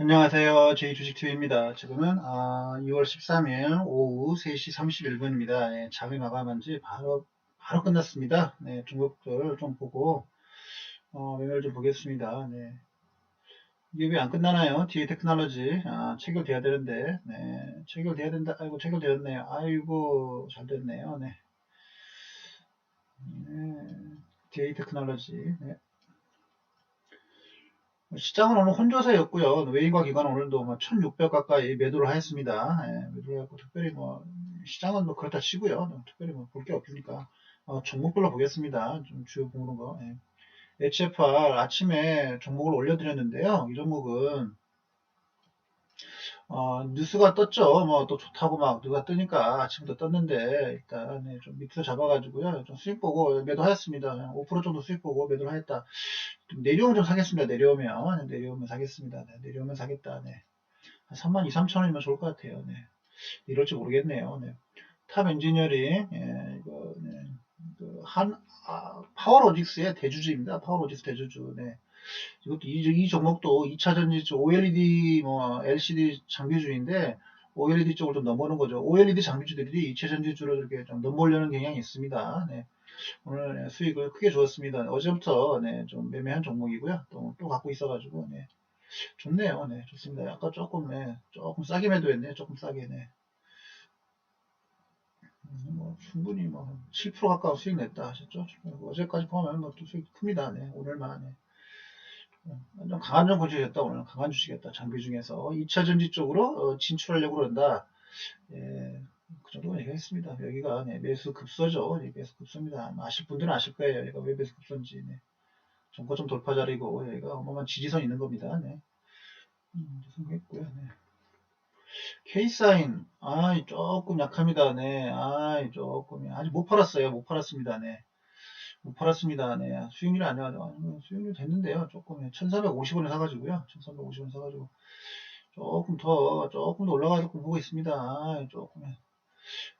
안녕하세요. 제이주식TV입니다. 지금은 아, 2월 13일 오후 3시 31분입니다. 예, 장을 마감한 지 바로, 바로 끝났습니다. 네, 중국들 좀 보고, 어, 매매를 좀 보겠습니다. 네. 이게 왜 안 끝나나요? 뒤에 테크놀로지, 아, 체결돼야 되는데, 네, 체결돼야 된다. 아이고, 체결되었네요. 아이고, 잘 됐네요. 네. 네, DA 테크놀로지, 네. 시장은 오늘 혼조세였고요. 외인과 기관은 오늘도 뭐 1600 가까이 매도를 하였습니다. 예, 매도를 했고 특별히 뭐 시장은 뭐 그렇다 치고요. 특별히 뭐 볼 게 없으니까 어, 종목별로 보겠습니다. 좀 주요 보는 거. 예. HFR 아침에 종목을 올려드렸는데요. 이 종목은 어, 뉴스가 떴죠. 뭐 또 좋다고 막 누가 뜨니까 아침부터 떴는데 일단 네, 좀 밑에서 잡아가지고요. 좀 수익 보고 매도하였습니다. 5% 정도 수익 보고 매도를 하였다. 좀 내려오면 좀 사겠습니다. 내려오면 네, 내려오면 사겠습니다. 네, 내려오면 사겠다. 네. 한 3만 2, 3천 원이면 좋을 것 같아요. 네. 이럴지 모르겠네요. 네. 탑 엔지니어링 예, 이거 네. 그 한, 아, 파워로직스의 대주주입니다. 파워로직스 대주주. 네. 이것도 이, 이 종목도 2차 전지 쪽 OLED 뭐 LCD 장비주인데 OLED 쪽을 좀 넘어오는 거죠. OLED 장비주들이 2차 전지주로 이렇게 좀 넘어오려는 경향이 있습니다. 네. 오늘 수익을 크게 주었습니다. 어제부터 네, 좀 매매한 종목이고요. 또, 또 갖고 있어가지고 네. 좋네요. 네, 좋습니다. 아까 조금 네, 조금 싸게 매도했네. 조금 싸게 네. 음, 뭐 충분히 뭐 7% 가까운 수익 냈다 하셨죠? 어제까지 포함하면 뭐 또 수익 큽니다. 네, 오늘만 네. 완전 강한 점 고지였다 오늘 강한 주식이었다. 장비 중에서 2차 전지 쪽으로 어, 진출하려고 그런다. 예, 그 정도 얘기했습니다. 여기가 네, 매수 급소죠. 네, 매수 급소입니다. 아실 분들은 아실 거예요. 여기가 왜 매수 급소인지. 네. 정고점 돌파 자리고 여기가 어마어마한 지지선 있는 겁니다. 네. 음, 성공했고요. 네. K사인. 아 조금 약합니다. 네. 아 조금 아직 못 팔았어요. 못 팔았습니다. 네. 못 팔았습니다. 네. 수익률이 안 나와요. 수익률 됐는데요. 조금 1450원에 사가지고요. 1450원 사가지고 조금 더 조금 더 올라가서 보고 있습니다. 아, 조금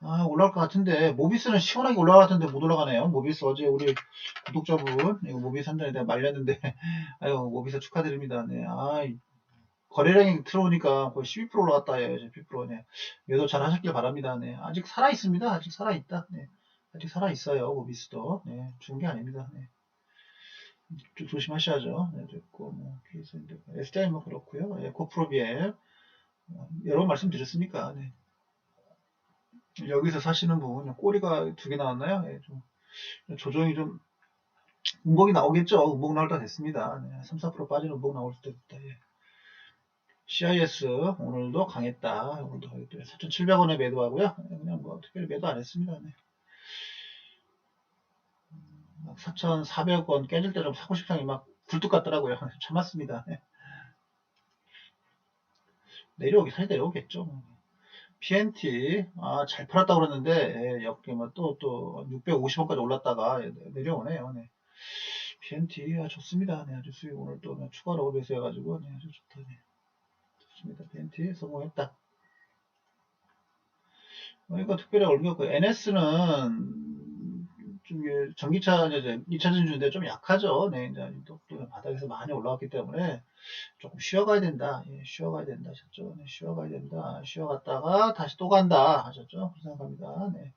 아 올라갈 것 같은데 모비스는 시원하게 올라갈 것 같은데 못 올라가네요. 모비스 어제 우리 구독자분 이거 모비스 한 잔에 내가 말렸는데 아유 모비스 축하드립니다. 네. 아 거래량이 들어오니까 거의 12% 올라갔다. 예, 12%. 네. 매도 잘 하셨길 바랍니다. 네. 아직 살아 있습니다. 아직 살아 있다. 네. 아직 살아있어요. 모비스도. 네, 죽은 게 아닙니다. 네. 좀 조심하셔야죠. 네, 됐고, 뭐, 케이스인데, SDI 뭐 그렇고요. 예, 고프로비엘. 어, 여러 번 말씀드렸으니까, 네. 여기서 사시는 분, 꼬리가 두 개 나왔나요? 예, 좀, 조정이 좀, 운봉이 나오겠죠? 운봉 나올 때 됐습니다. 네, 3, 4% 빠지는 운봉 나올 때 됐다. 예. CIS 오늘도 강했다. 오늘도 4,700원에 매도하고요. 그냥 뭐 특별히 매도 안 했습니다. 네. 4,400원 깨질 때 좀 사고 싶상이 막 굴뚝 같더라고요. 참았습니다. 네. 내려오기, 사실 내려오겠죠. PNT, 아, 잘 팔았다고 그랬는데, 예, 여기 뭐 또, 또, 650원까지 올랐다가 내려오네요. 네. PNT, 아, 좋습니다. 네, 아주 수익 오늘 또 추가로 매수해가지고, 네, 아주 좋다. 네. 좋습니다. PNT 성공했다. 어, 이거 특별히 올렸고, NS는 좀 전기차 이제 2차 전지인데 좀 약하죠. 네, 이제 또, 또 바닥에서 많이 올라왔기 때문에 조금 쉬어가야 된다. 예, 쉬어가야 된다 하셨죠. 네, 쉬어가야 된다. 쉬어갔다가 다시 또 간다 하셨죠. 그렇게 생각합니다. 네.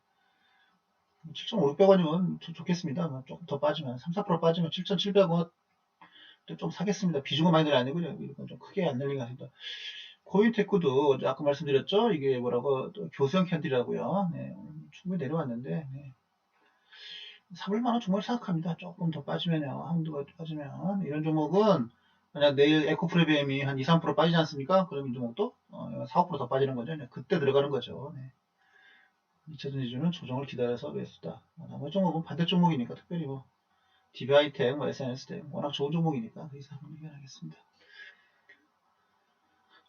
7,500원이면 좋겠습니다. 뭐 조금 더 빠지면 3, 4% 빠지면 7,700원 좀 사겠습니다. 비중은 많이 늘어 아니고요. 이건 좀 크게 안 늘린 것 같습니다. 코인테크도 아까 말씀드렸죠. 이게 뭐라고 교수형 캔디라고요. 네, 충분히 내려왔는데 네. 사볼만한 종목을 생각합니다. 조금 더 빠지면요. 한두 가 빠지면. 이런 종목은 만약 내일 에코프리비엠이 한 2, 3% 빠지지 않습니까? 그럼 이 종목도 어, 4, 5%더 빠지는 거죠. 그때 들어가는 거죠. 네. 2차 전 지주는 조정을 기다려서 매수다. 나머지 종목은 반대 종목이니까 특별히 뭐 DBI텍, 뭐 SNS텍 워낙 좋은 종목이니까 그 이상 얘기하겠습니다.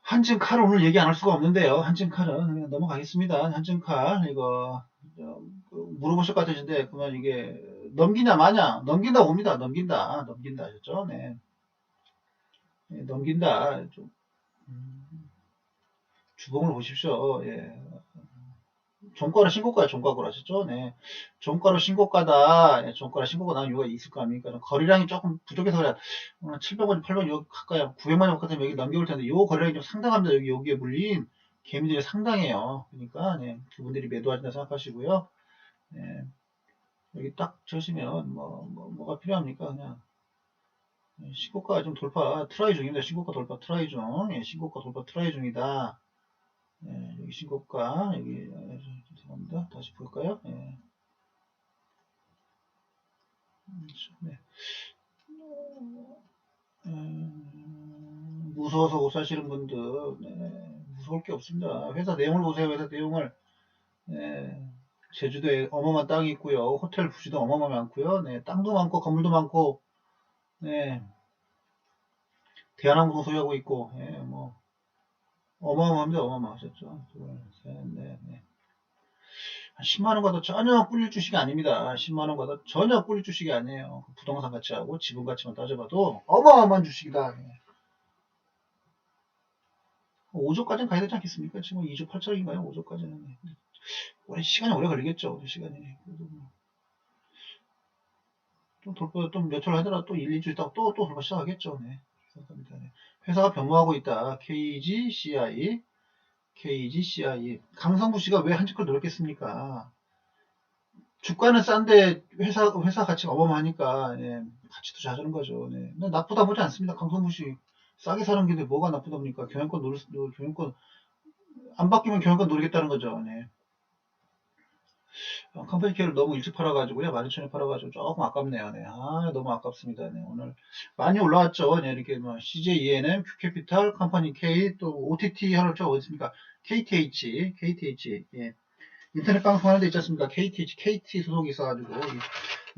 한진칼 오늘 얘기 안 할 수가 없는데요. 한진칼은 그냥 넘어가겠습니다. 한진칼 이거 그 물어보실 것 같으신데 그러면 이게 넘기냐 마냐 넘긴다 옵니다. 넘긴다 넘긴다 하셨죠? 네. 네 넘긴다 좀 음, 주봉을 보십시오. 예. 종가로 신고가야 종가고로 하셨죠? 네. 종가로 신고가다. 네, 종가로 신고가 나온 이유가 있을 거 아닙니까? 거래량이 조금 부족해서 그래. 오늘 700원, 800원 여기 가까이 900만 원 같으면 여기 넘겨올 텐데 요 거래량이 좀 상당합니다. 여기 여기에 물린 개미들이 상당해요. 그러니까 네, 그분들이 매도하신다 생각하시고요. 네. 여기 딱 쳐시면 뭐, 뭐 뭐가 필요합니까? 그냥 네, 신고가 좀 돌파 트라이 중입니다. 신고가 돌파 트라이 중. 예, 신고가 돌파 트라이 중이다. 예, 여기 신고가 여기 예, 죄송합니다. 다시 볼까요? 예. 네. 음, 무서워서 못 사시는 분들 네, 무서울 게 없습니다. 회사 내용을 보세요. 회사 내용을 네, 제주도에 어마어마한 땅이 있고요. 호텔 부지도 어마어마 많고요. 네, 땅도 많고 건물도 많고 네, 대한항공 소유하고 있고 예, 뭐 어마어마합니다. 어마어마하셨죠. 둘, 셋, 넷, 넷. 10만원과도 전혀 꿀릴 주식이 아닙니다. 10만원과도 전혀 꿀릴 주식이 아니에요. 부동산 가치하고 지분 가치만 따져봐도 어마어마한 주식이다. 네. 5조까지는 가야 되지 않겠습니까? 지금 2조 8천인가요? 5조까지는. 오래 시간이 오래 걸리겠죠. 오래 시간이. 뭐. 또 돌파, 또 몇월 하더라도 또 1, 2주 있다가 또, 또 돌파 시작하겠죠. 네. 생각합니다. 네. 회사가 변모하고 있다. KGCI, KGCI. 강성부 씨가 왜 한직걸 노렸겠습니까? 주가는 싼데 회사 회사 가치가 어마어마하니까 예, 가치도 자주는 거죠. 네. 나쁘다 보지 않습니다. 강성부 씨 싸게 사는 게 뭐가 나쁘답니까? 경영권 수, 경영권 안 바뀌면 경영권 노리겠다는 거죠. 네. 어, 컴퍼니 케어를 너무 일찍 팔아가지고요. 12,000에 팔아가지고 조금 아깝네요. 네. 아, 너무 아깝습니다. 네. 오늘 많이 올라왔죠. 네. 이렇게 뭐 CJ ENM, Q캐피탈, 컴퍼니 K, 또 OTT 하는 쪽 어디 있습니까? KTH, KTH. 예. 인터넷 방송하는 데 있지 않습니까? KTH, KT 소속이 있어가지고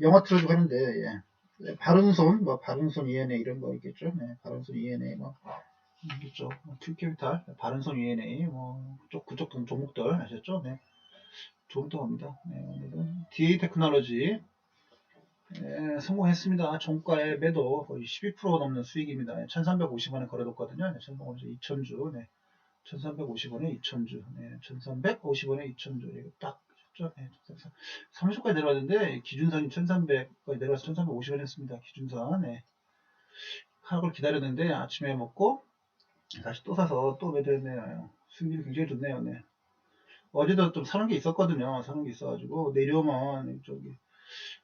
영어 틀어주고 하는데 예. 네, 바른손, 뭐 바른손 ENA 이런 거 있겠죠. 네. 바른손 ENA 뭐 있겠죠. Q캐피탈, 바른손 ENA 뭐 그쪽 그쪽 종목들 아셨죠? 네. 좋은 동합니다. 네, 오늘은 DA 테크놀로지 네, 성공했습니다. 종가의 매도 거의 12% 넘는 수익입니다. 1350원에 거래됐거든요. 네, 1350원 2000주. 네. 1350원에 2000주. 네, 1350원에 2000주. 이거 딱 네, 30주까지 내려왔는데 기준선이 1300까지 내려와서 1350원 했습니다. 기준선. 네. 하락을 기다렸는데 아침에 먹고 다시 또 사서 또 매도했네요. 수익률이 굉장히 좋네요. 네. 어제도 좀 사는 게 있었거든요. 사는 게 있어가지고 내려오면 저기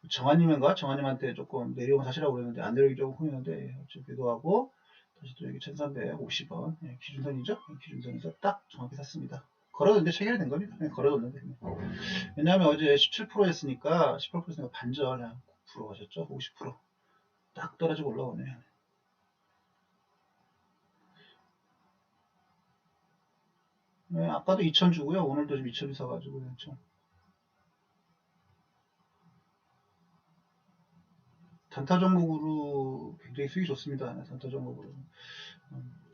정한님인가 정한님한테 조금 내려오면 사시라고 그랬는데 안 내려오기 조금 후였는데 어차피도 하고 다시 또 여기 1350원 예, 기준선이죠. 예, 기준선에서 딱 정확히 샀습니다. 걸어뒀는데 체결이 된 겁니다. 네, 걸어뒀는데. 왜냐하면 어제 17% 했으니까 18% 했으니까 반절 9% 하셨죠. 50%딱 떨어지고 올라오네요. 네, 아까도 2천 주고요. 오늘도 좀 2천 있어가지고 그렇죠. 단타 종목으로 굉장히 수익이 좋습니다. 네, 단타 종목으로. 음.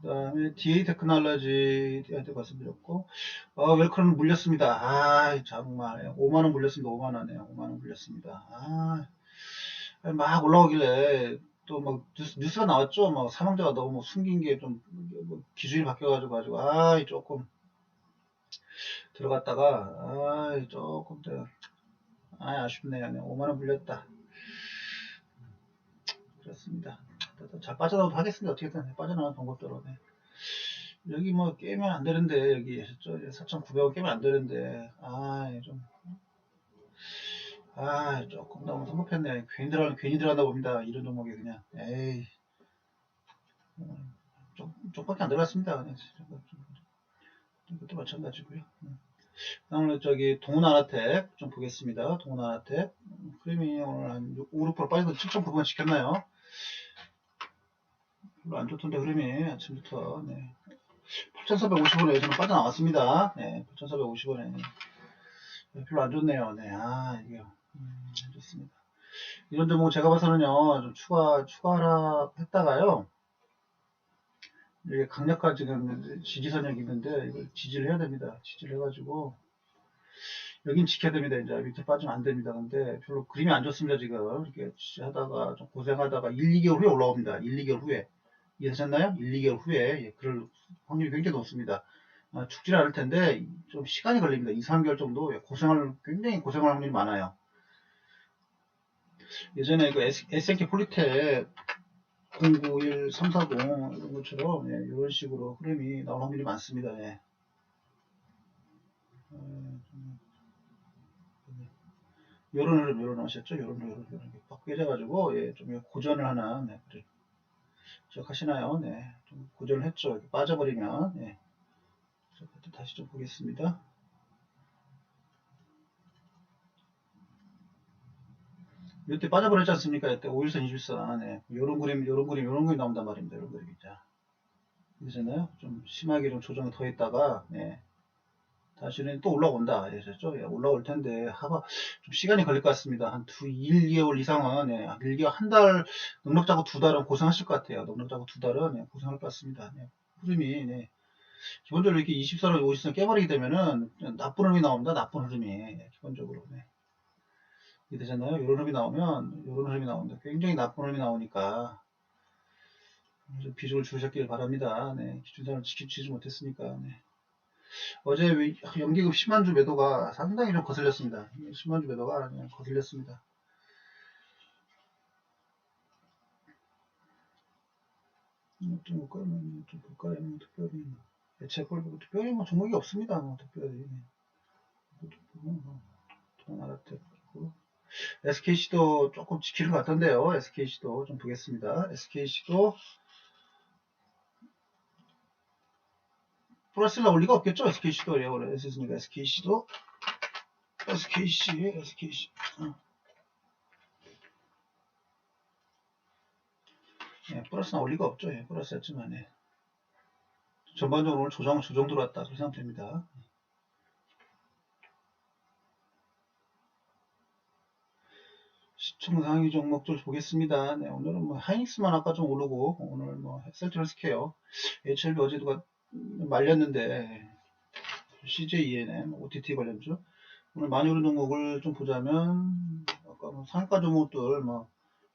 그 다음에 DA 테크놀로지한테 말씀드렸고, 어, 웰컴은 물렸습니다. 아, 정말. 5만원 물렸습니다. 5만원이에요. 5만원 물렸습니다. 아, 막 올라오길래 또 막 뉴스, 가 나왔죠. 막 사망자가 너무 숨긴 게좀 뭐 기준이 바뀌어가지고 가지고 아 조금 들어갔다가 아 조금 아 아쉽네요. 5만 원 불렸다. 그렇습니다. 잘 빠져나오도록 하겠습니다. 어떻게든 빠져나오는 방법대로. 네. 여기 뭐 깨면 안 되는데 여기 4,900원 깨면 안 되는데 아좀 아, 조금 너무 성급했네. 괜히 들어, 괜히 들어간다 봅니다. 이런 종목이 그냥. 에이. 음, 좀, 쪽밖에 안 들어갔습니다. 그냥. 이것도 마찬가지고요. 음. 오늘 저기 동훈아나텍 좀 보겠습니다. 동훈아나텍 프리미 오늘 한 5, 6% 빠져서 7.9번 지켰나요? 별로 안 좋던데 흐름이 아침부터 네. 8,450원에 저는 빠져나왔습니다. 네, 8,450원에 별로 안 좋네요. 네, 아 이게 음, 좋습니다. 이런 종목 제가 봐서는요, 좀 추가, 추가 하락했다가요, 이게 강력한 지금 지지선역이 있는데, 이걸 지지를 해야 됩니다. 지지를 해가지고, 여긴 지켜야 됩니다. 이제 밑에 빠지면 안 됩니다. 근데 별로 그림이 안 좋습니다. 지금. 이렇게 지지하다가 좀 고생하다가 1, 2개월 후에 올라옵니다. 1, 2개월 후에. 이해되셨나요? 1, 2개월 후에 예, 그럴 확률이 굉장히 높습니다. 아, 죽질 않을 텐데 좀 시간이 걸립니다. 2, 3개월 정도 예, 고생할 굉장히 고생할 확률이 많아요. 예전에 그 S&K 폴리텍 091340 이런 것처럼 예, 이런 식으로 흐름이 나올 확률이 많습니다. 예. 어, 요런 흐름, 요런 아셨죠? 요런 흐름, 요런 빡 깨져가지고, 예, 좀 고전을 하나, 네. 기억하시나요? 네, 좀 고전을 했죠. 빠져버리면, 네. 다시 좀 보겠습니다. 이때 빠져버렸지 않습니까? 이때 5일선 21선, 네. 요런 그림, 요런 그림, 요런 그림 나온단 말입니다. 요런 그림, 자. 그러잖아요? 좀 심하게 좀 조정을 더 했다가, 네. 다시는 또 올라온다. 아셨죠? 예, 올라올 텐데, 하바, 좀 시간이 걸릴 것 같습니다. 한 두, 1, 2개월 이상은, 예, 1, 2개월, 한 달, 넉넉 잡고 두 달은 고생하실 것 같아요. 넉넉 잡고 두 달은, 예, 고생할 것 같습니다. 예, 흐름이, 네. 기본적으로 이렇게 20선을 50선 깨버리게 되면은, 나쁜 흐름이 나옵니다. 나쁜 흐름이. 예, 기본적으로, 네. 이해 되잖아요? 이런 흐름이 나오면, 이런 흐름이 나옵니다. 굉장히 나쁜 흐름이 나오니까, 좀 비중을 줄이셨길 바랍니다. 네, 기준선을 지키지 못했으니까, 네. 어제 연기급 10만주 매도가 상당히 좀 거슬렸습니다. 10만주 매도가 그냥 거슬렸습니다. 음, 좀 볼까요? 좀 볼까요? 뭐 특별히 대체골 특별히 뭐 종목이 없습니다. 뭐 특별히 돈 알아듣고 SKC도 조금 지키는 것 같던데요. SKC도 좀 보겠습니다. SKC도 플러스를 나올 리가 없겠죠. SKC도 예언을 했으니까 SKC도 SKC SKC 어. 예, 플러스 나올 리가 없죠. 예, 플러스 했지만 예. 전반적으로 오늘 조정 조정 들어왔다 그렇게 생각됩니다. 시청 상위 종목들 보겠습니다. 네, 오늘은 뭐 하이닉스만 아까 좀 오르고 오늘 뭐 셀트 헬스케어, HLB 어제도 말렸는데 CJENM, OTT 관련주. 오늘 많이 오른 종목을 좀 보자면 아까 뭐 상가 종목들 뭐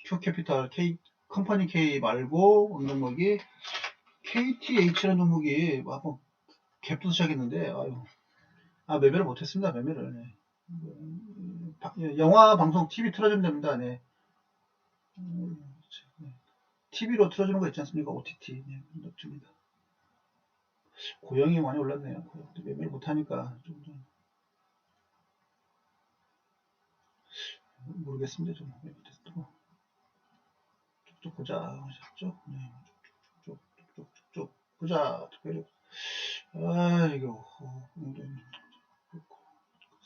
Q캐피탈, K 컴퍼니 K 말고 오른 종목이 KTH라는 종목이 뭐 한번 갭부터 시작했는데 아유. 아 매매를 못했습니다 매매를. 네. 영화 방송 TV 틀어주면 됩니다. 네. TV로 틀어주는 거 있지 않습니까? OTT 네, 넣습니다 고용이 많이 올랐네요. 고용도 매매를 못하니까 좀, 좀 모르겠습니다. 좀또 쭉쭉 보자 하셨죠? 네, 쭉쭉쭉쭉쭉 보자. 특별히 아 이거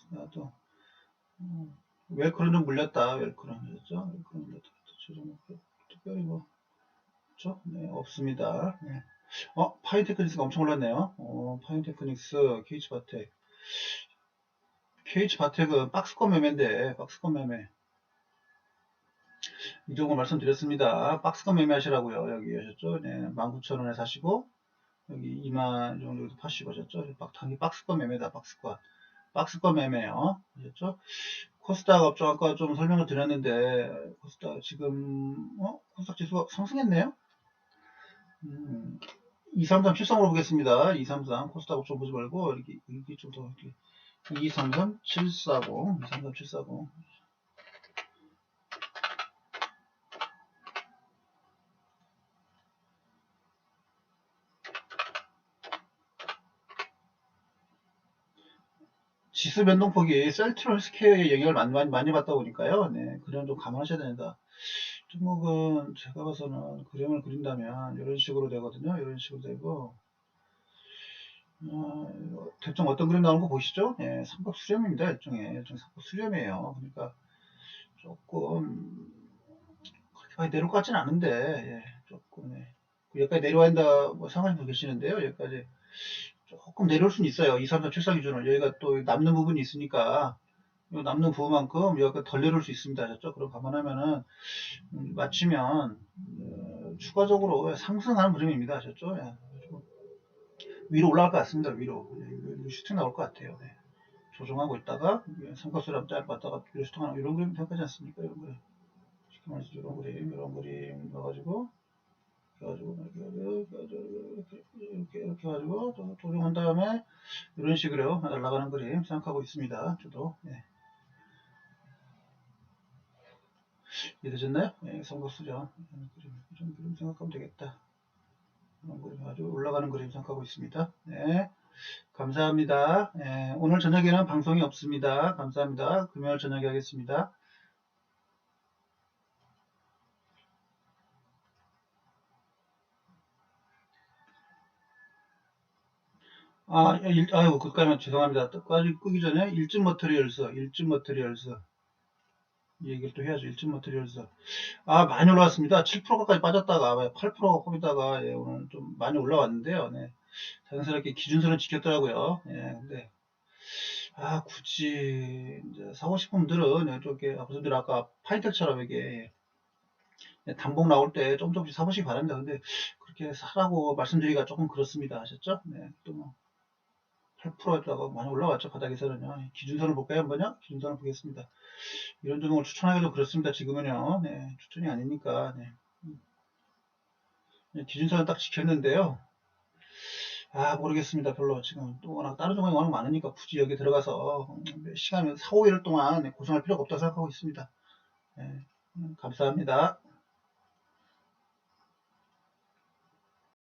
나도 웰크론 좀 물렸다. 웰크론 하셨죠? 웰크론 물렸다. 특별히 뭐 그렇죠? 네 없습니다. 네. 어, 파이테크닉스가 엄청 올랐네요. 어, 파이테크닉스, KH바텍. KH바텍은 박스권 매매인데, 박스권 매매. 이 정도 말씀드렸습니다. 박스권 매매 하시라고요. 여기 하셨죠? 네, 19,000원에 사시고, 여기 2만 정도 파시고 하셨죠? 당연히 박스권 매매다, 박스권. 박스권 매매요. 하셨죠? 코스닥 업종 아까 좀 설명을 드렸는데, 코스닥 지금, 어? 코스닥 지수가 상승했네요? 음, 233 730으로 보겠습니다. 233 코스닥 좀 보지 말고 이렇게 이렇게 좀 더 이렇게 233 740 233 740 지수 변동폭이 셀트럴 스퀘어의 영향을 많이, 많이, 받다 보니까요. 네, 그런 좀 감안하셔야 된다. 종목은 제가 봐서는 그림을 그린다면 이런 식으로 되거든요. 이런 식으로 되고 어, 대충 어떤 그림 나오는 거 보시죠? 예, 삼각 수렴입니다. 일종의 일종 삼각 수렴이에요. 그러니까 조금 그렇게 많이 같지는 않은데 예, 조금 예. 여기까지 내려와 있다 뭐 생각하시고 계시는데요. 여기까지 조금 내려올 수는 있어요. 2, 3, 4, 7, 4 기준으로 여기가 또 남는 부분이 있으니까 남는 부분만큼 여기가 덜 내려올 수 있습니다. 하셨죠? 그럼 감안하면은 음, 맞추면 어, 추가적으로 상승하는 그림입니다. 하셨죠? 예. 위로 올라갈 것 같습니다. 위로 예, 슈팅 나올 것 같아요. 네. 조정하고 있다가 삼각수를 짧았다가 위로 슈팅하는 이런 그림 생각하지 않습니까? 이런 그림 쉽게 말해서 이런 그림 이런 그림 넣어가지고 해가지고 이렇게 이렇게 이렇게 또 조정한 다음에 이런 식으로 날아가는 그림 생각하고 있습니다. 저도 예. 이해되셨나요? 예, 삼각수정 이런 그림 이런 그림 생각하면 되겠다. 이런 그림 아주 올라가는 그림 생각하고 있습니다. 네. 감사합니다. 예, 오늘 저녁에는 방송이 없습니다. 감사합니다. 금요일 저녁에 하겠습니다. 아, 일, 아유, 그까면 죄송합니다. 끄기 전에 일진 머터리얼스, 일진 머터리얼스. 이 얘기를 또 해야죠. 일진 머터리얼스. 아, 많이 올라왔습니다. 7%까지 빠졌다가, 8%가 꼽히다가, 예, 오늘 좀 많이 올라왔는데요. 네. 자연스럽게 기준선을 지켰더라고요. 예, 근데, 아, 굳이, 이제, 사고 싶은 분들은, 이렇게, 아버님들 아까 파이틀처럼 이게, 예, 단봉 나올 때 조금 조금씩 사보시기 바랍니다. 근데, 그렇게 사라고 말씀드리기가 조금 그렇습니다. 아셨죠? 네, 또 뭐, 8%였다가 많이 올라왔죠. 바닥에서는요. 기준선을 볼까요? 한번요? 기준선을 보겠습니다. 이런 종목을 추천하기도 그렇습니다. 지금은요. 네, 추천이 아니니까. 네. 네, 기준선은 딱 지켰는데요. 아, 모르겠습니다. 별로 지금 또 워낙 다른 종목이 워낙 많으니까 굳이 여기 들어가서 시간 4, 5일 동안 고생할 필요가 없다고 생각하고 있습니다. 네, 음, 감사합니다.